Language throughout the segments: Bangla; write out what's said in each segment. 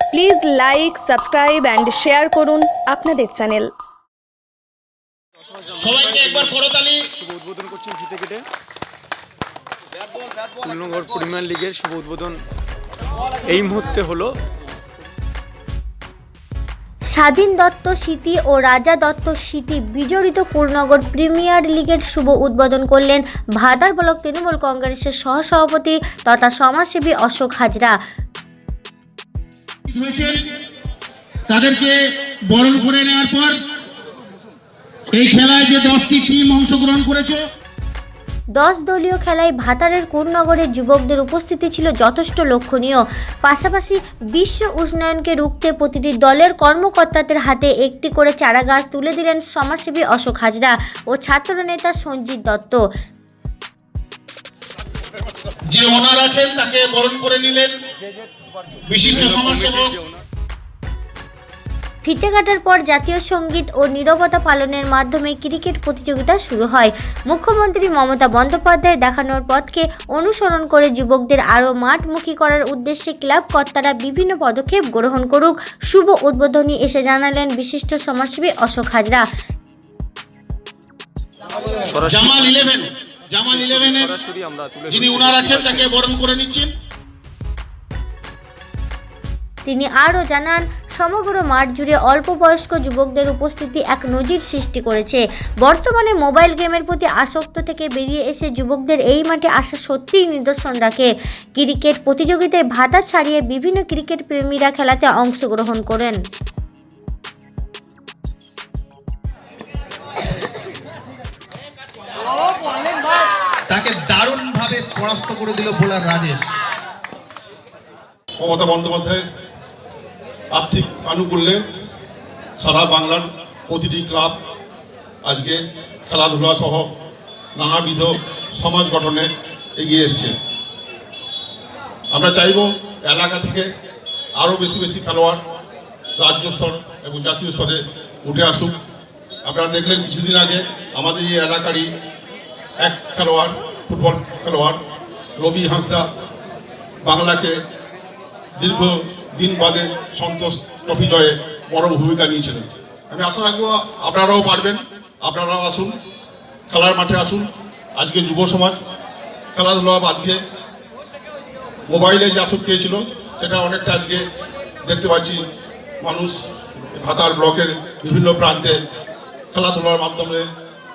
Please like subscribe and share করুন আপনাদের চ্যানেল সবাইকে একবার করতালি। শুভ উদ্বোধন করছেন ফিতে কেটে। ফুলনগর প্রিমিয়ার লিগের শুভ উদ্বোধন এই মুহূর্তে হলো। স্বাধীন দত্ত স্মৃতি ও রাজা দত্ত স্মৃতি বিজড়িত পূর্ণনগর প্রিমিয়ার লিগের শুভ উদ্বোধন করলেন ভাদার ব্লক তৃণমূল কংগ্রেসের সহসভাপতি তথা সমাজসেবী অশোক হাজরা। তাদেরকে বরণ করে নেওয়ার পর এই খেলায় যে দশটি টিম অংশগ্রহণ করেছে, দশ দলীয় খেলায় ভাতারের কোন্নগরের যুবকদের উপস্থিতি ছিল যথেষ্ট লক্ষণীয়। পাশাপাশি বিশ্ব উষ্ণায়নকে রুখতে প্রতিটি দলের কর্মকর্তাদের হাতে একটি করে চারা গাছ তুলে দিলেন সমাজসেবী অশোক হাজরা ও ছাত্রনেতা সঞ্জিত দত্ত। যে ওনার আছেন তাকে বরণ করে নিলেন। বিশিষ্ট সমাজসেবক। ফিতে কাটার পর জাতীয় সংগীত ও নীরবতা পালনের মাধ্যমে ক্রিকেট প্রতিযোগিতা শুরু হয়। মুখ্যমন্ত্রী মমতা বন্দ্যোপাধ্যায় দেখানোর পথকে অনুসরণ করে যুবকদের আরও মাঠমুখী করার উদ্দেশ্যে ক্লাব কর্তারা বিভিন্ন পদক্ষেপ গ্রহণ করুক। শুভ উদ্বোধনী এসে জানালেন বিশিষ্ট সমাজসেবী অশোক হাজরা। জামাল ইলেভেন। জামাল ইলেভেনের যিনি। ওনার আছেন তাকে বরণ করে নিচ্ছেন। তিনি আরও জানান সমগ্র মাঠ জুড়ে অল্প বয়স্ক যুবকদের উপস্থিতি এক নজির সৃষ্টি করেছে। বর্তমানে মোবাইল গেমের প্রতি আসক্ত থেকে বেরিয়ে এসে যুবকদের এই মাঠে আসা সত্যিই নিদর্শন রাখে। ক্রিকেট প্রতিযোগিতায় ভাতা ছাড়িয়ে বিভিন্ন ক্রিকেট প্রেমীরা খেলাতে অংশগ্রহণ করেন। পরাস্ত করে দিল বোলার রাজেশ। মমতা বন্দ্যোপাধ্যায়ের আর্থিক আনুকূল্যে সারা বাংলার প্রতিটি ক্লাব আজকে খেলাধুলা সহ নানাবিধ সমাজ গঠনে এগিয়ে এসছে। আমরা চাইব এলাকা থেকে আরও বেশি বেশি খেলোয়াড় রাজ্য স্তর এবং জাতীয় স্তরে উঠে আসুক। আপনারা দেখলেন কিছুদিন আগে আমাদের এই এলাকারই এক খেলোয়াড়, ফুটবল খেলোয়াড় রবি হাঁসদা বাংলাকে দীর্ঘ দিন বাদে সন্তোষ ট্রফি জয়ে বড় ভূমিকা নিয়েছিলেন আমি আশা রাখব আপনারাও পারবেন, আপনারাও আসুন, খেলার মাঠে আসুন। আজকে যুব সমাজ খেলাধুলা বাদ দিয়ে মোবাইলে যে আসক্তি ছিল সেটা অনেকটা আজকে দেখতে পাচ্ছি মানুষ ভাতার ব্লকের বিভিন্ন প্রান্তে খেলাধুলার মাধ্যমে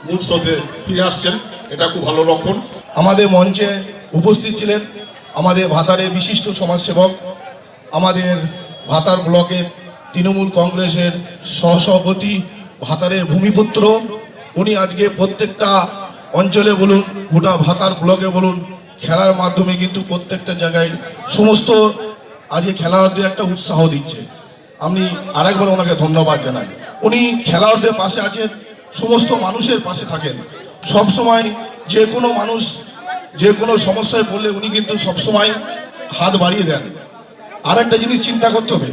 মূল স্রোতে ফিরে আসছেন। এটা খুব ভালো লক্ষণ। আমাদের মঞ্চে উপস্থিত ছিলেন আমাদের ভাতারের বিশিষ্ট সমাজসেবক, আমাদের ভাতার ব্লকের তৃণমূল কংগ্রেসের সহসভাপতি, ভাতারের ভূমিপুত্র। উনি আজকে প্রত্যেকটা অঞ্চলে বলুন, গোটা ভাতার ব্লকে বলুন, খেলার মাধ্যমে কিন্তু প্রত্যেকটা জায়গায় সমস্ত আজকে খেলোয়াড়দের একটা উৎসাহ দিচ্ছে। আমি আরেকবার ওনাকে ধন্যবাদ জানাই। উনি খেলোয়াড়দের পাশে আছেন, সমস্ত মানুষের পাশে থাকেন। সব সময় যে কোনো মানুষ যে কোনো সমস্যায় পড়লে উনি কিন্তু সবসময় হাত বাড়িয়ে দেন। আর একটা জিনিস চিন্তা করতে হবে।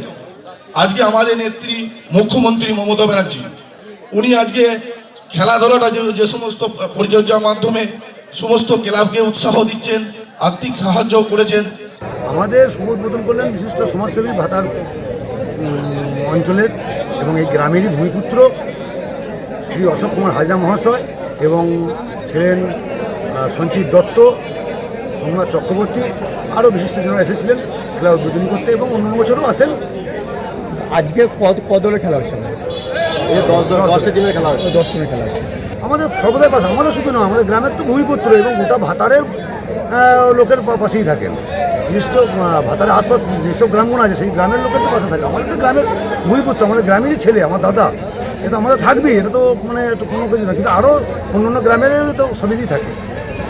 আজকে আমাদের নেত্রী মুখ্যমন্ত্রী মমতা ব্যানার্জি, উনি আজকে খেলাধুলাটা যে সমস্ত পরিচর্যার মাধ্যমে সমস্ত ক্লাবকে উৎসাহ দিচ্ছেন, আর্থিক সাহায্য করেছেন। আমাদের শুভ করলেন বিশিষ্ট সমাজসেবী ভাতার অঞ্চলের এবং এই গ্রামেরই ভূমিপুত্র শ্রী অশোক কুমার হাজরা মহাশয় এবং ছিলেন সঞ্চিত দত্ত সোমনাথ চক্রবর্তী আরও বিশিষ্ট বিশিষ্টজনরা এসেছিলেন খেলা উদ্বোধনী করতে এবং অন্য বছরও আসেন আজকে কত কত দলের খেলা হচ্ছে? দশ দশটা টিমের খেলা হচ্ছে। দশ জনের খেলা হচ্ছে। আমাদের সর্বদাই পাশে আমাদের শুধু নয় আমাদের গ্রামের তো ভূমিপুত্র এবং গোটা ভাতারের লোকের পাশেই থাকেন। বিশিষ্ট ভাতারের আশপাশ যেসব গ্রামগুলো আছে সেই গ্রামের লোকের তো পাশে থাকে। আমাদের তো গ্রামের ভূমিপুত্র আমাদের গ্রামেরই ছেলে আমার দাদা। এটা আমাদের থাকবেই এটা তো মানে একটু কোনো কিছু না কিন্তু আরও অন্য অন্য গ্রামের তো সবই থাকে।